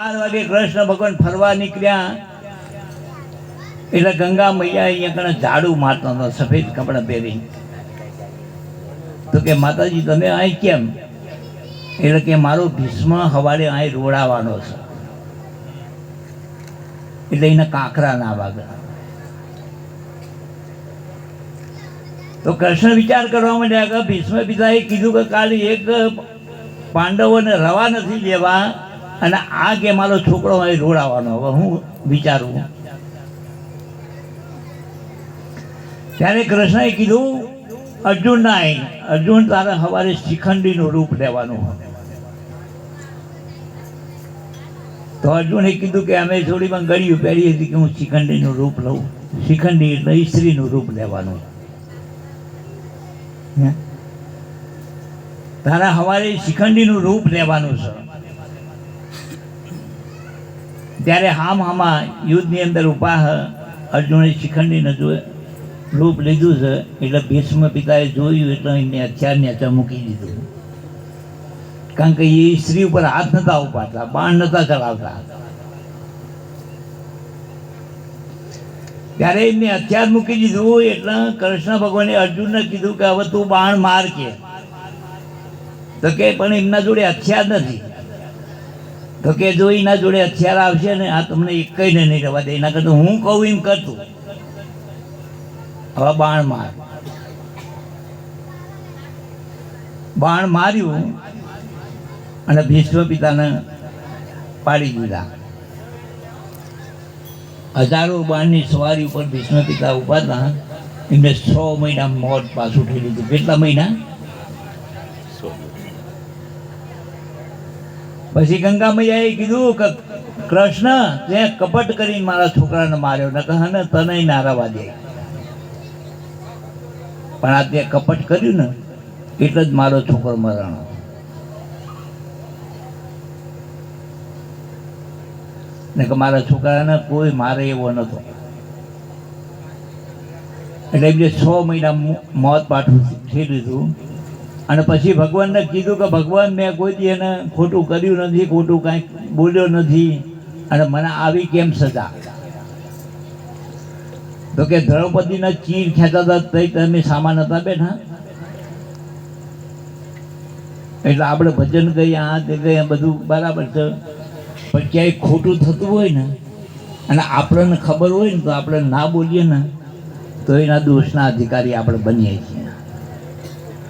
બાર વાગે કૃષ્ણ ભગવાન ફરવા નીકળ્યા. એટલે ગંગા મૈયા અહીંયા કણે ઝાડુ મારતો હતો, સફેદ કપડાં પહેરી તો કે, માતાજી, તમે અહીં કેમ? એટલે કે, મારો ભીષ્મ હવારે અહીં રોડાવાનો છે. એટલે એને કાંકરા ના વાગે તો કૃષ્ણ વિચાર કરવા માંડ્યા કે ભીષ્મ પિતાએ કીધું કે કાલે એક પાંડવોને રવા નથી લેવા. અને આ કે મારો છોકરો અહીં રોડાવાનો હવે હું વિચારું. ત્યારે કૃષ્ણએ કીધું, અર્જુન નાય અર્જુન તારે સવારે શિખંડીનું રૂપ લેવાનું તો અર્જુને કીધું કે અમે થોડીમાં ગળ્યું પહેરી હતી કે હું શિખંડીનું રૂપ લઉં. શિખંડી એટલે સ્ત્રીનું રૂપ લેવાનું? તારા સવારે શિખંડીનું રૂપ લેવાનું છે. ત્યારે હામ હામા યુદ્ધની અંદર ઊભા હ, અર્જુને શિખંડીને જો રૂપ લીધું છે, એટલે ભીષ્મ પિતાએ જોયું એટલે એમને એને હથિયાર મૂકી દીધું. કારણ કે એ સ્ત્રી ઉપર હાથ નતા ઉપાડતા, બાણ નતા ચલાવતા. ત્યારે એમને હથિયાર મૂકી દીધું એટલે કૃષ્ણ ભગવાને અર્જુનને કીધું કે હવે તું બાણ માર કે. તો કે પણ એમના જોડે હથિયાર નથી. તો કે જો એના જોડે હથિયાર આવશે ને, આ તમને એકઈને નહીં રહેવા દે. એના કરતા હું કહું એમ કરતું. હવે બાણ માર. બાણ માર્યું અને ભીષ્મ પિતાને પાડી દીધા. હજારો બાણની સવારી ઉપર ભીષ્મ પિતા ઊભા હતા. એમને સો મહિના મોત પાછું થઈ લીધું કેટલા મહિના? પછી ગંગા મૈયાએ કીધું કે કૃષ્ણ, તે કપટ કરીને મારા છોકરાને માર્યો ન કહે તને નારાવા દે. પણ આ તે કપટ કર્યું ને, એટલે જ મારો છોકરો મરણો. ને કે મારા છોકરાને કોઈ મારે એવો નતો એટલે એમને છ મહિના મોત પાઠું થઈ દીધું અને પછી ભગવાનને કીધું કે ભગવાન, મેં કોઈ દી એને ખોટું કર્યું નથી, ખોટું કાંઈક બોલ્યો નથી. અને મને આવી કેમ સજા? તો કે દ્રૌપદીના ચીર ખેંચતા હતા, તઈ તમે સામાન હતા બેઠા? એટલે આપણે ભજન કરીએ, આ તે કહીએ બધું બરાબર છે. પણ ક્યાંય ખોટું થતું હોય ને, અને આપણને ખબર હોય ને, તો આપણે ના બોલીએ ને, તો એના દોષના અધિકારી આપણે બનીએ છીએ.